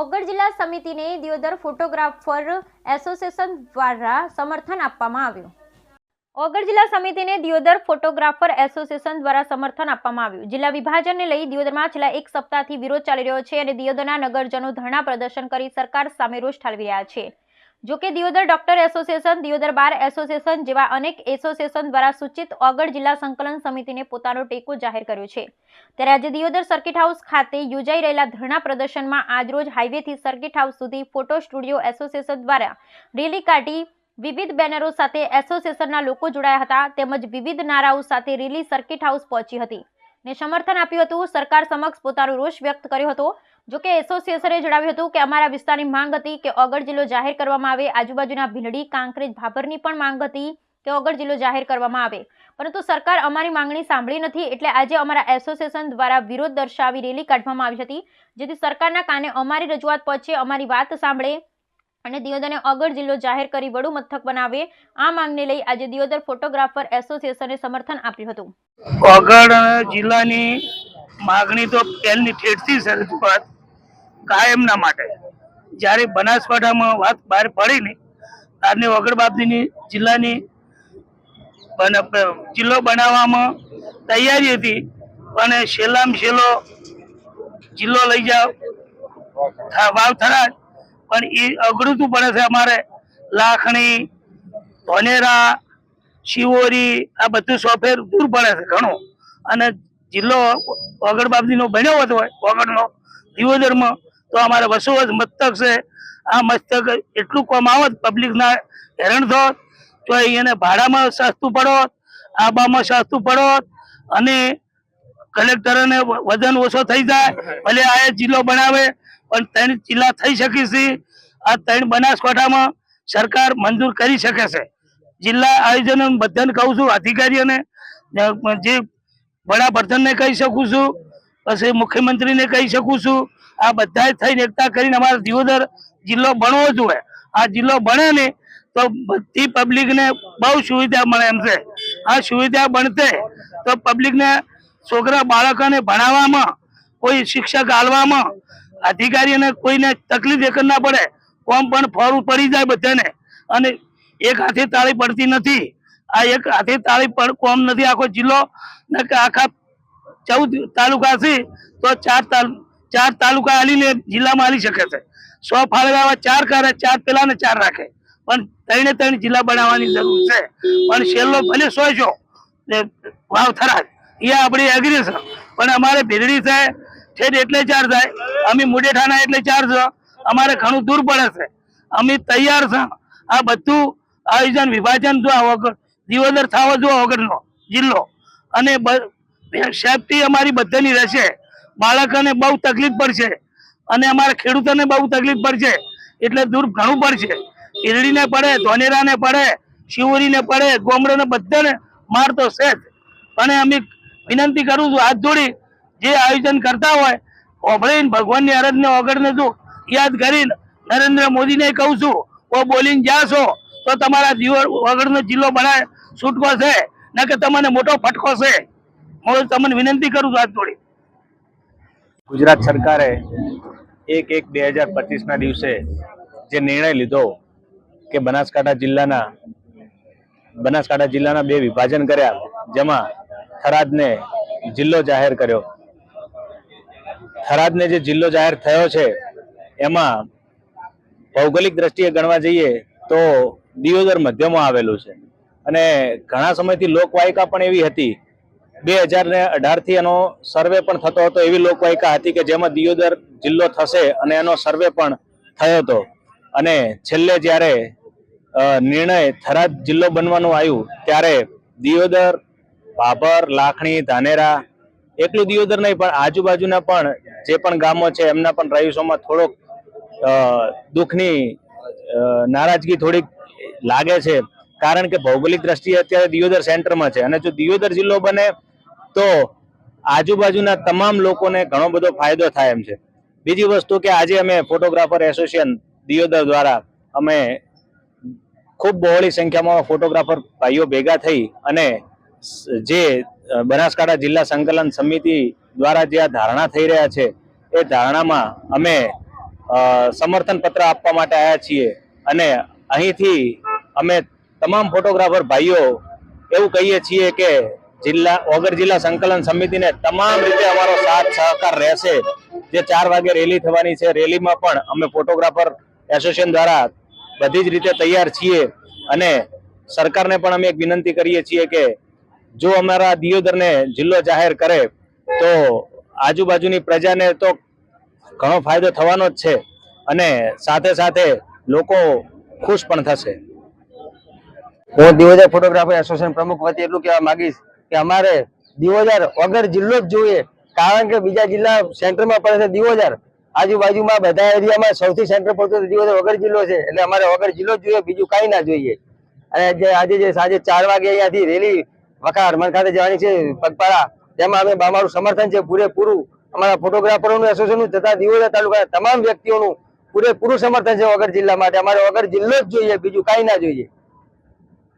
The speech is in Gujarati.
ઓગળ જિલ્લા સમિતિને દિયોદર ફોટોગ્રાફર એસોસિએશન દ્વારા સમર્થન આપવામાં આવ્યું. ઓગળ જિલ્લા સમિતિને દિયોદર ફોટોગ્રાફર એસોસિએશન દ્વારા સમર્થન આપવામાં આવ્યું. જિલ્લા વિભાજનને લઈ દિયોદરમાં છેલ્લા એક સપ્તાહથી વિરોધ ચાલી રહ્યો છે અને દિયોદરના નગરજનો ધરણા પ્રદર્શન કરી સરકાર સામે રોષ ઠાલવી રહ્યા છે. જો કે Deodar doctor association, Deodar bar association જેવા અનેક એસોસિએશન દ્વારા સૂચિત ઓગળ જિલ્લા સંકલન સમિતિને પોતાનો ટેકો જાહેર કર્યો છે. ત્યારે આજે દિયોદર સર્કિટ હાઉસ ખાતે યોજાઈ રહેલા ધરણા પ્રદર્શનમાં આજરોજ હાઈવેથી સર્કિટ હાઉસ સુધી ફોટો સ્ટુડિયો એસોસિએશન દ્વારા રેલી કાઢી વિવિધ બેનરો સાથે એસોસિએશનના લોકો જોડાયા હતા તેમજ વિવિધ નારાઓ સાથે રેલી સર્કિટ હાઉસ પહોંચી હતી ને સમર્થન આપ્યું હતું. સરકાર સમક્ષ પોતાનો રોષ વ્યક્ત કર્યો હતો. જો કે એસોસિએશને જણાવ્યું હતું કે અમારા વિસ્તારની માંગ હતી કે ઓગળ જિલ્લો જાહેર કરવામાં આવે. આજુબાજુના ભીંડડી કાંકરેજ, ભાભરની પણ માંગ હતી કે ઓગળ જિલ્લો જાહેર કરવામાં આવે. પરંતુ સરકાર અમારી માંગણી સાંભળી નથી એટલે આજે અમારા એસોસિએશન દ્વારા વિરોધ દર્શાવી રેલી કાઢવામાં આવી હતી, જેથી સરકારના કાને અમારી રજૂઆત પહોંચે, અમારી વાત સાંભળે અને દિયોદરને અગર જિલ્લો જાહેર કરી વડુ મથક બનાવે. આ માંગને લઈ આજે દિયોદર ફોટોગ્રાફર એસોસિએશને સમર્થન આપ્યું હતું. અગર જિલ્લાની માગણી તો પહેલની ઠેઠથી છે રજૂઆત કાયમના માટે. જ્યારે બનાસકાંઠામાં વાત બહાર પડી ને ત્યારની વગડ જિલ્લાની જિલ્લો બનાવવામાં તૈયારી હતી પણ છેલ્લામાં છેલ્લો જિલ્લો લઈ જાવ વાવ થરાદ. પણ એ અઘરું પડે છે અમારે લાખણી, ધોનેરા, શિવોરી, આ બધું સોફેર દૂર પડે છે ઘણું. અને જિલ્લો વગડબાપજીનો બન્યો હતો વગડનો દિયોદરમાં તો અમારે વસોવસ મસ્તક છે. આ મસ્તક એટલું કોમ આવત પબ્લિકના હેરણ થોત તો એને ભાડામાં સસ્તું પડોત આબામાં સસ્તું પડોત અને કલેક્ટરને વજન ઓછો થઈ જાય. ભલે આ જિલ્લો બનાવે, પણ ત્રણ જિલ્લા થઈ શકે છે આ ત્રણ બનાસકાંઠામાં સરકાર મંજૂર કરી શકે છે. જિલ્લા આયોજન બધાને કહું છું, અધિકારીઓને, જે વડાપ્રધાનને કહી શકું છું, પછી મુખ્યમંત્રીને કહી શકું છું આ બધા થઈને એકતા કરીને અમારે દિયોદર જિલ્લો ભણવો જોઈએ. આ જિલ્લો ભણે ને તો બધી પબ્લિકને બહુ સુવિધા મળે એમ છે. આ સુવિધા બનશે તો પબ્લિકને છોકરા બાળકોને ભણાવવામાં, કોઈ શિક્ષક હાલવામાં, અધિકારીઓને કોઈને તકલીફ એક ના પડે, કોમ પણ ફોરું પડી જાય બધાને. અને એક હાથે તાળી પડતી નથી. આ એક હાથે તાળી પણ કોમ નથી. આખો જિલ્લો આખા ચૌદ તાલુકા છે તો ચાર તાલ ચાર તાલુકા આલીને જિલ્લામાં આલી શકે છે. સો ફાળવા ચાર કરે, ચાર પેલા ને ચાર રાખે. પણ ત્રણે ત્રણ જિલ્લા બનાવવાની જરૂર છે. પણ છેલ્લો ભલે સો છો, ને વાવ થરા એ આપણી એગ્રી છે પણ અમારે ભીરડી થાય ઠેઠ એટલે ચાર થાય. અમે મુડેઠાના એટલે ચાર છે. અમારે ઘણું દૂર પડે છે. અમે તૈયાર છે. આ બધું આયોજન, વિભાજન જો વગર, દિવોદર થાવો જો વગરનો જિલ્લો. અને સેફટી અમારી બધાની રહેશે. બાળકોને બહુ તકલીફ પડશે અને અમારા ખેડૂતોને બહુ તકલીફ પડશે, એટલે દૂર ઘણું પડશે. ઈરડીને પડે, ધોનેરાને પડે, શિવરીને પડે, ગોમડોને બધાને મારતો છે જ પણ અમે વિનંતી કરું છું, હાથ જોડી જે આયોજન કરતા હોય, ઓભળીને ભગવાનની અરજને ઓગળને જો યાદ કરીને નરેન્દ્ર મોદીને કહું છું, ઓ બોલીને જાશો તો તમારા દીવર વગરનો જિલ્લો બનાય છૂટકો છે ન કે તમને મોટો ફટકો છે. હું તમને વિનંતી કરું છું, હાથ જોડી. ગુજરાત સરકારે એક એક બે હજાર પચીસના દિવસે જે નિર્ણય લીધો કે બનાસકાંઠા જિલ્લાના બનાસકાંઠા જિલ્લાના બે વિભાજન કર્યા, જેમાં થરાદને જિલ્લો જાહેર કર્યો. થરાદને જે જિલ્લો જાહેર થયો છે, એમાં ભૌગોલિક દ્રષ્ટિએ ગણવા જઈએ તો દિયોદર મધ્યમાં આવેલું છે. અને ઘણા સમયથી લોકવાયકા પણ એવી હતી બે હજાર ને અઢારથી એનો સર્વે પણ થતો હતો. એવી લોકવાયકા હતી કે જેમાં દિયોદર જિલ્લો થશે અને એનો સર્વે પણ થયો હતો. અને છેલ્લે જ્યારે નિર્ણય થરાદ જિલ્લો બનવાનું આવ્યું, ત્યારે દિયોદર ભાભર લાખણી, ધાનેરા, એકલું દિયોદર નહીં, પણ આજુબાજુના પણ જે પણ ગામો છે, એમના પણ રહીશોમાં થોડોક દુઃખની નારાજગી થોડીક લાગે છે. કારણ કે ભૌગોલિક દ્રષ્ટિએ અત્યારે દિયોદર સેન્ટરમાં છે. અને જો દિયોદર જિલ્લો બને તો આજુબાજુના તમામ લોકોને ઘણો બધો ફાયદો થાય એમ છે. બીજી વસ્તુ કે આજે અમે ફોટોગ્રાફર એસોસિએશન દિયોદર દ્વારા અમે ખૂબ બહોળી સંખ્યામાં ફોટોગ્રાફર ભાઈઓ ભેગા થઈ અને જે બનાસકાંઠા જિલ્લા સંકલન સમિતિ દ્વારા જે આ ધારણા થઈ રહ્યા છે, એ ધારણામાં અમે સમર્થન પત્ર આપવા માટે આવ્યા છીએ અને અહીંથી અમે તમામ ફોટોગ્રાફર ભાઈઓ એવું કહીએ છીએ કે જિલ્લા વગર જિલ્લા સંકલન સમિતિને તમામ રીતે અમારો સાથ સહકાર રહેશે. જે ચાર વાગે રેલી થવાની છે. રેલીમાં પણ અમે ફોટોગ્રાફર એસોસિએશન દ્વારા બધી જ રીતે તૈયાર છીએ અને સરકારને પણ અમે એક વિનંતી કરીએ છીએ કે જો અમારા દિયોદરને જિલ્લો જાહેર કરે, તો આજુબાજુની પ્રજાને તો ઘણો ફાયદો થવાનો જ છે અને સાથે સાથે લોકો ખુશ પણ થશે. હું દિવોદર ફોટોગ્રાફર એસોસિએશન પ્રમુખ વતી એટલું કહેવા માંગીશ કે અમારે દિવોદર વગર જિલ્લો જ જોઈએ. કારણ કે બીજા જિલ્લા સેન્ટરમાં પડે છે દિવોદર આજુબાજુમાં બધા એરિયામાં સૌથી સેન્ટર પડતો તો દિવોદર વગર જિલ્લો છે. એટલે અમારે વગર જિલ્લો જોઈએ, બીજું કાંઈ ના જોઈએ. અને જે આજે જે સાંજે ચાર વાગે અહીંયાથી રેલી વખા હરમન ખાતે જવાની છે પગપાળા. તેમાં અમે અમારું સમર્થન છે પૂરેપૂરું. અમારા ફોટોગ્રાફરોનું, એસોસિએશનનું તથા દિવોદર તાલુકાના તમામ વ્યક્તિઓનું પૂરેપૂરું સમર્થન છે વગર જિલ્લા માટે. અમારે વગર જિલ્લો જ જોઈએ, બીજું કાંઈ ના જોઈએ.